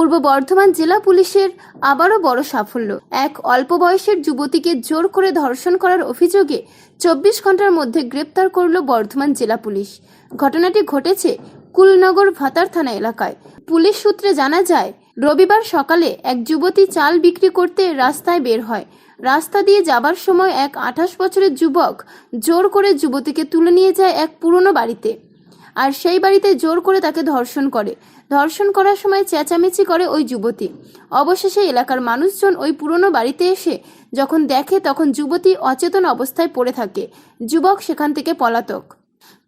পূর্ব বর্ধমান জেলা পুলিশের আবারও বড় সাফল্য। এক অল্প বয়সের যুবতীকে জোর করে ধর্ষণ করার অভিযোগে চব্বিশ ঘণ্টার মধ্যে গ্রেপ্তার করল বর্ধমান জেলা পুলিশ। ঘটনাটি ঘটেছে কুলনগর ভাতার থানা এলাকায়। পুলিশ সূত্রে জানা যায়, রবিবার সকালে এক যুবতী চাল বিক্রি করতে রাস্তায় বের হয়। রাস্তা দিয়ে যাবার সময় এক আঠাশ বছরের যুবক জোর করে যুবতীকে তুলে নিয়ে যায় এক পুরনো বাড়িতে। আর সেই বাড়িতে জোর করে তাকে ধর্ষণ করে। ধর্ষণ করার সময় চেঁচামেচি করে ওই যুবতী। অবশেষে এলাকার মানুষজন ওই পুরনো বাড়িতে এসে যখন দেখে তখন যুবতী অচেতন অবস্থায় পড়ে থাকে। যুবক সেখান থেকে পলাতক।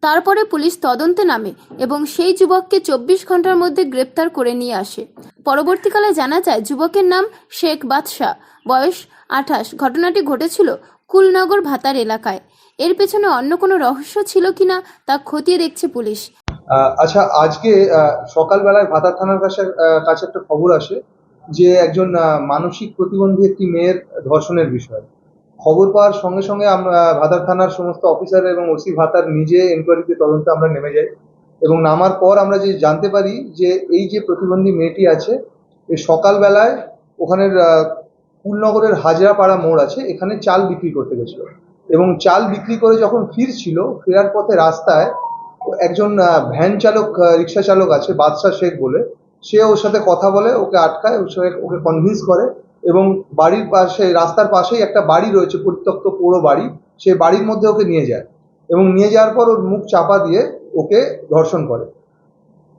তারপরে পুলিশ তদন্তে নামে এবং সেই যুবককে চব্বিশ ঘণ্টার মধ্যে গ্রেপ্তার করে নিয়ে আসে। পরবর্তীকালে জানা যায় যুবকের নাম শেখ বাদশাহ। বয়স আঠাশ। ঘটনাটি ঘটেছিল কুলনগর ভাতার এলাকায়। এর পেছনে অন্য কোনো রহস্য ছিল কিনা তা খতিয়ে দেখছে পুলিশ। আচ্ছা আজকে সকালবেলায় ভাতার থানার কাছে কাছে একটা খবর আসে যে একজন মানসিক প্রতিবন্ধী একটি মেয়ের ধর্ষণের বিষয়। খবর পাওয়ার সঙ্গে সঙ্গে আমরা ভাতার থানার সমস্ত অফিসার এবং ওসি ভাতার নিজে এনকোয়ারিতে তদন্তে আমরা নেমে যাই এবং নামার পর আমরা যে জানতে পারি যে এই যে প্রতিবন্ধী মেয়েটি আছে এই সকালবেলায় ওখানের কুলনগরের হাজরাপাড়া মোড় আছে, এখানে চাল বিক্রি করতে গেছিল। এবং চাল বিক্রি করে যখন ফিরছিল, ফেরার পথে রাস্তায় একজন ভ্যান চালক রিক্সা চালক আছে, বাদশাহ শেখ বলে। সে ওর সাথে কথা বলে, ওকে আটকায় ওর সাথে ওকে কনভিন্স করে এবং বাড়ির পাশে, রাস্তার পাশেই একটা বাড়ি রয়েছে, পরিত্যক্ত পুরো বাড়ি। সেই বাড়ির মধ্যে ওকে নিয়ে যায় এবং নিয়ে যাওয়ার পর ওর মুখ চাপা দিয়ে ওকে ধর্ষণ করে।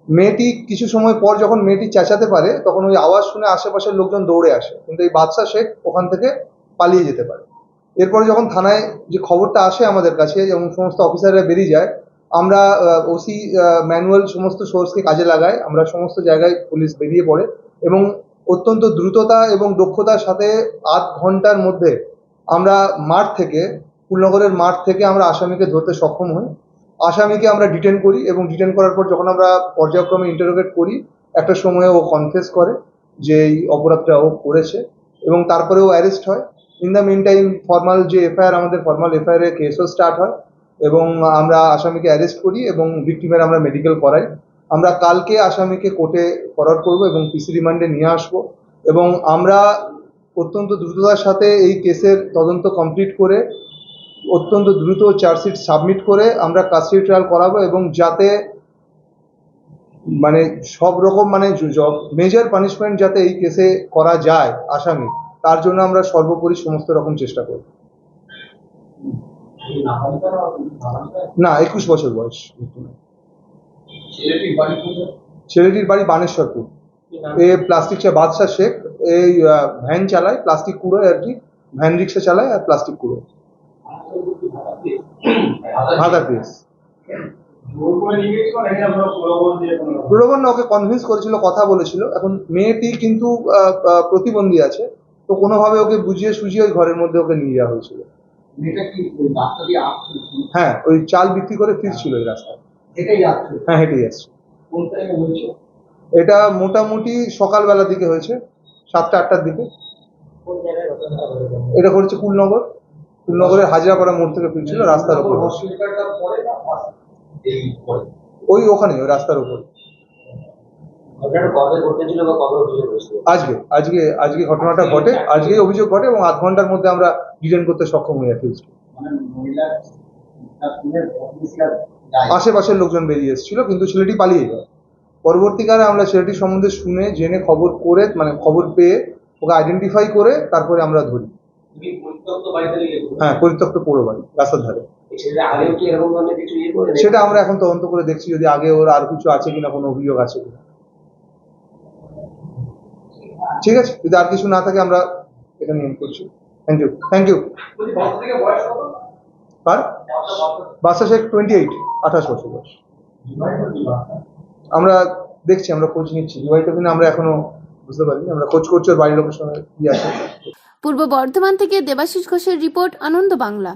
মেয়েটি কিছু সময় পর যখন মেয়েটি চেঁচাতে পারে, তখন ওই আওয়াজ শুনে আশেপাশের লোকজন দৌড়ে আসে। কিন্তু এই বাদশা শেখ ওখান থেকে পালিয়ে যেতে পারে। এরপরে যখন থানায় যে খবরটা আসে আমাদের কাছে এবং সমস্ত অফিসাররা বেরিয়ে যায়, আমরা ওসি ম্যানুয়াল সমস্ত সোর্সকে কাজে লাগাই আমরা সমস্ত জায়গায় পুলিশ বেরিয়ে পড়ে এবং অত্যন্ত দ্রুততা এবং দক্ষতার সাথে আধ ঘণ্টার মধ্যে আমরা মাঠ থেকে, কুলনগরের মাঠ থেকে আমরা আসামিকে ধরতে সক্ষম হই। আসামিকে আমরা ডিটেন করি এবং ডিটেন করার পর যখন আমরা পর্যায়ক্রমে ইন্টারোগেট করি, একটা সময়ে ও কনফেস করে যে এই অপরাধটা ও করেছে এবং তারপরে ও অ্যারেস্ট হয়। In the mean time formal যে এফআইআর আমাদের ফর্মাল এফআইআর এর কেসও স্টার্ট হয় এবং আমরা আসামিকে অ্যারেস্ট করি এবং ভিক্টিমের আমরা মেডিকেল করাই। আমরা কালকে আসামিকে কোর্টে ফরওয়ার্ড করব এবং পিসি রিমান্ডে নিয়ে আসব এবং আমরা অত্যন্ত দ্রুততার সাথে এই কেসের তদন্ত কমপ্লিট করে অত্যন্ত দ্রুত চার্জশিট সাবমিট করে আমরা কাস্টডি ট্রায়াল করাবো এবং যাতে মানে সব রকম মানে মেজর পানিশমেন্ট যাতে এই কেসে করা যায় আসামি। তার জন্য আমরা সর্বোপরি সমস্ত রকম চেষ্টা করব। না একুশ বছর বয়স। ছেলেটির বাড়ি বানেশ্বরপুর। এ প্লাস্টিক চা বাদশা শেখ এই ভ্যান চালায় প্লাস্টিক কুড়োয় আর কি ভ্যান রিক্সা চালায় আর প্লাস্টিক কুড়োয় ভাদা প্রলোভন ওকে কনভিন্স করেছিল কথা বলেছিল। এখন মেয়েটি কিন্তু প্রতিবন্ধী আছে। তো কোনোভাবে ওকে বুঝিয়ে সুঝিয়ে ওই ঘরের মধ্যে ওকে নিয়ে যাওয়া হয়েছিল। হ্যাঁ ওই চাল বিক্রি করে ফিরছিল ওই রাস্তায়। হ্যাঁ হেঁটেই আসছে কোন টাইমে হয়েছে এটা মোটামুটি সকালবেলার দিকে হয়েছে সাতটা আটটার দিকে। এটা করেছে কুলনগর। কুলনগরের হাজরাপাড়া মোড় থেকে ফিরছিল রাস্তার উপর। ওই ওখানে ওই রাস্তার উপর ঘটনাটা কবে ঘটেছিল বা কবে অভিযোগ হয়েছিল আজকে আজকে আজকে ঘটনাটা ঘটে আজকেই অভিযোগ ঘটে এবং আধ ঘণ্টার মধ্যে আমরা ডিটেন করতে সক্ষম হই মানে আশেপাশের লোকজন বেরিয়ে এসেছিল কিন্তু ছেলেটি পালিয়ে যায় পরবর্তীকালে আমরা ছেলেটির সম্বন্ধে শুনে জেনে খবর করে মানে খবর পেয়ে ওকে আইডেন্টিফাই করে তারপরে আমরা ধরি। হ্যাঁ পরিত্যক্ত পৌর বাড়ি রাস্তার ধারে। ছেলেটা ইয়ে সেটা আমরা এখন তদন্ত করে দেখছি যদি আগে ওর আর কিছু আছে কিনা কোনো অভিযোগ আছে কিনা। ঠিক আছে? যদি আর কিছু না থাকে, আমরা এখানে এন্ড করছি। থ্যাংক ইউ থ্যাংক ইউ আর? বাচ্চা শেখ টোয়েন্টি এইট আঠাশ বছর বয়স। আমরা দেখছি, আমরা খোঁজ নিচ্ছি। বিবাহিত কিনা আমরা এখনও বুঝতে পারিনি। আমরা খোঁজ করছি ওর বাড়ির লোকের সঙ্গে কি আছে। পূর্ব বর্ধমান থেকে দেবাশিস ঘোষের রিপোর্ট, আনন্দ বাংলা।